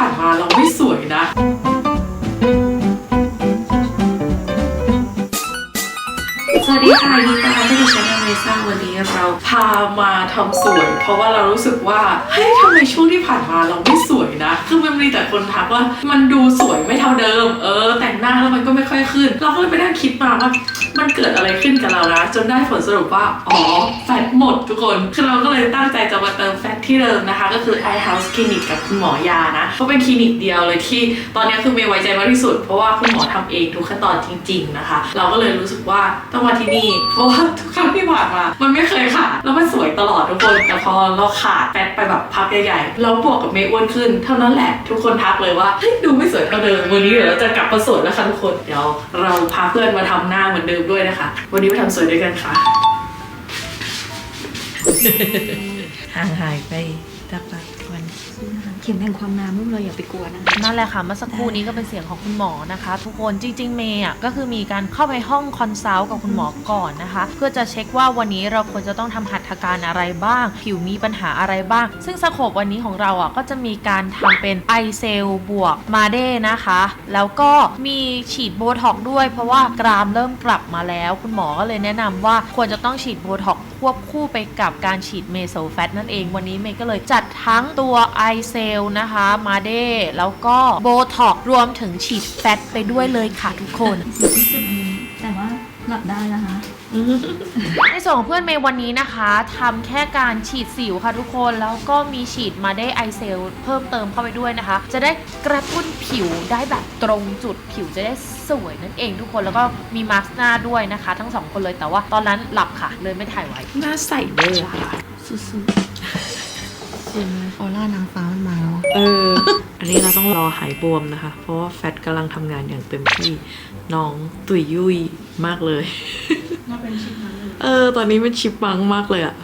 ผ่านมาเราไม่สวยนะ สวัสดีค่ะยินดีต้อนรับเข้าสู่ช่องเมซ่าวันนี้เราพามาทำสวย เพราะว่าเรารู้สึกว่าเฮ้ยทำไมช่วงที่ผ่านมาเราไม่สวยนะ คือมันมีแต่คนทักว่า มันดูสวยไม่เท่าเดิม เออ แต่งหน้าแล้วมันก็ไม่ค่อยขึ้น เราก็เลยไปนั่งคิดมาว่า มันเกิดอะไรขึ้นกับเรานะจนได้ผลสรุปว่า อ๋อ แฟตหมดทุกคน คือเราก็เลยตั้งใจจะมาเติมแฟตที่เดิมนะคะ ก็คือ i House Clinic กับคุณหมอยานะก็เป็นคลินิกเดียวเลยที่ตอนนี้คือเมย์ไว้ใจมากที่สุด เพราะว่าคุณหมอทำเองทุกขั้นตอนจริง ๆนะคะ เราก็เลยรู้สึกว่าต้องมาที่นี่เพราะว่าทุกครั้งที่ผ่านมา มันไม่เคยขาดแล้วมันสวยตลอดทุกคนแต่พอเราขาดแฟตไปแบบพักใหญ่ๆเราบวกกับเมย์อ้วนขึ้น เท่านั้นแหละ ทุกคนทักเลยว่าเฮ้ยดูไม่สวยเท่าเดิมวันนี้เดี๋ยวเราจะกลับมาสวยแล้วค่ะทุกคนเดี๋ยวเราพาเพื่อนมาทำหน้าเหมือนเดิมด้วยนะคะ วันนี้มาทำสวยด้วยกันค่ะ ห่างหายไปสักพัก เข็มแห่งความงามลูกเราอย่าไปกลัวนะ นั่นแหละค่ะเมื่อสักครู่นี้ก็เป็นเสียงของคุณหมอนะคะ ทุกคนจริง ๆ เมย์อะก็คือมีการเข้าไปห้องคอนซัลท์กับคุณหมอก่อนนะคะ เพื่อจะเช็คว่าวันนี้เราควรจะต้องทำหัตถการอะไรบ้าง ผิวมีปัญหาอะไรบ้าง ซึ่งสโคปวันนี้ของเราอะก็จะมีการทำเป็นไอเซลบวกมาเด้นะคะ แล้วก็มีฉีดโบท็อกด้วย เพราะว่ากรามเริ่มกลับมาแล้ว คุณหมอก็เลยแนะนำว่าควรจะต้องฉีดโบท็อกควบคู่ไปกับการฉีดเมโซแฟตนั่นเองวันนี้เมย์ก็เลยจัดทั้งตัวไอเซลนะคะมาเดแล้วก็โบท็อกซ์รวมถึงฉีดแฟตไปด้วยเลยค่ะทุกคนสวยที่สุดนี้ แต่ว่าหลับได้นะคะ ในส่วนของเพื่อนเมย์วันนี้นะคะทำแค่การฉีดสิวค่ะทุกคนแล้วก็มีฉีดมาได้ไอเซลเพิ่มเติมเข้าไปด้วยนะคะ จะได้กระตุ้นผิวได้แบบตรงจุดผิวจะได้สวยนั่นเองทุกคนแล้วก็มีมาสก์หน้าด้วยนะคะ ทั้งสองคนเลยแต่ว่าตอนนั้นหลับค่ะเลยไม่ถ่ายไว้ หน้าใสเบอร์ค่ะสุดๆเห็นไหมออร่านางฟ้ามันมาแล้วเออ อันนี้เราต้องรอหายบวมนะคะ เพราะว่าแฟตกำลังทำงานอย่างเต็มที่น้องตุยยุยมากเลย น่าเป็นชิปนั้นเลยเออ ตอนนี้เป็นชิปบังมากเลยอะ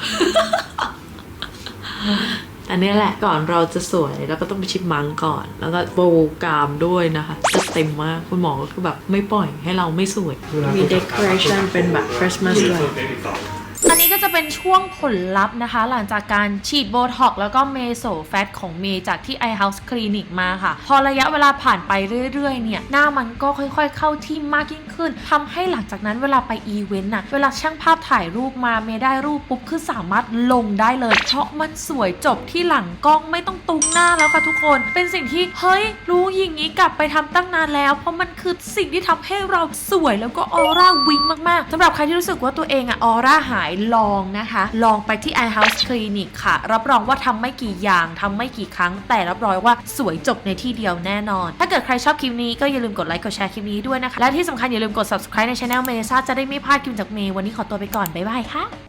อันนี้แหละก่อนเราจะสวยเราก็ต้องไปชิปมังก่อน แล้วก็โบว์กรามด้วยนะคะจะเต็มมากคุณหมอก็คือแบบไม่ปล่อยให้เราไม่สวย มี decoration เป็นแบบ Christmas ด้วยอั นนี้ก็จะเป็นช่วงผลลัพธ์นะคะ หลังจากการฉีดโบท็อกแล้วก็เมโซแฟตของเมย์จากที่ iHouse Clinic มาค่ะ พอระยะเวลาผ่านไปเรื่อยๆ เนี่ย หน้ามันก็ค่อยๆ เข้าที่มากยิ่งขึ้นทำให้หลังจากนั้นเวลาไปอีเวนต์น่ะ เวลาช่างภาพถ่ายรูปมาเมย์ได้รูปปุ๊บคือสามารถลงได้เลย เพราะมันสวยจบที่หลังกล้องไม่ต้องตุ้งหน้าแล้วค่ะทุกคน เป็นสิ่งที่เฮ้ยรู้อย่างนี้กลับไปทำตั้งนานแล้ว เพราะมันคือสิ่งที่ทำให้เราสวยแล้วก็ออร่าวิงมากๆสำหรับใครที่รู้สึกว่าตัวเองอะออร่าหายลองนะคะ ลองไปที่ iHouse Clinic ค่ะ รับรองว่าทำไม่กี่อย่างทำไม่กี่ครั้ง แต่รับรองว่าสวยจบในที่เดียวแน่นอน ถ้าเกิดใครชอบคลิปนี้ก็อย่าลืมกดไลค์กดแชร์คลิปนี้ด้วยนะคะ และที่สำคัญอย่าลืมกด subscribe ใน channel เมซ่าจะได้ไม่พลาดคลิปจากเมย์วันนี้ขอตัวไปก่อนบ๊ายบายค่ะ